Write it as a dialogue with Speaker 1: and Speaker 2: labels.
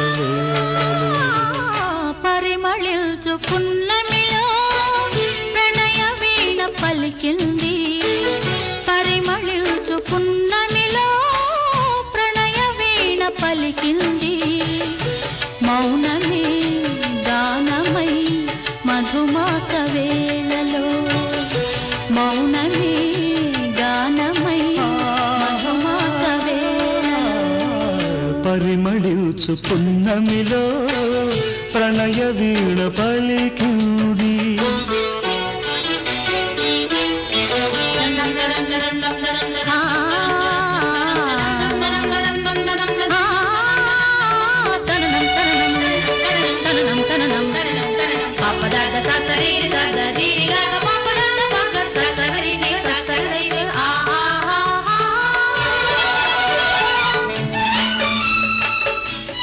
Speaker 1: వేళలో
Speaker 2: పరిమళిల్చు పున్నమిలో ప్రణయ వీణ పలికింది. పరిమళిల్చు పున్నమిలో ప్రణయ వీణ పలికింది. మౌనమే గానమై మధుమాస వేళలో మౌనమే
Speaker 1: పరిమళించు పున్నమిలో ప్రణయ వీణ పలికింది
Speaker 2: ఆ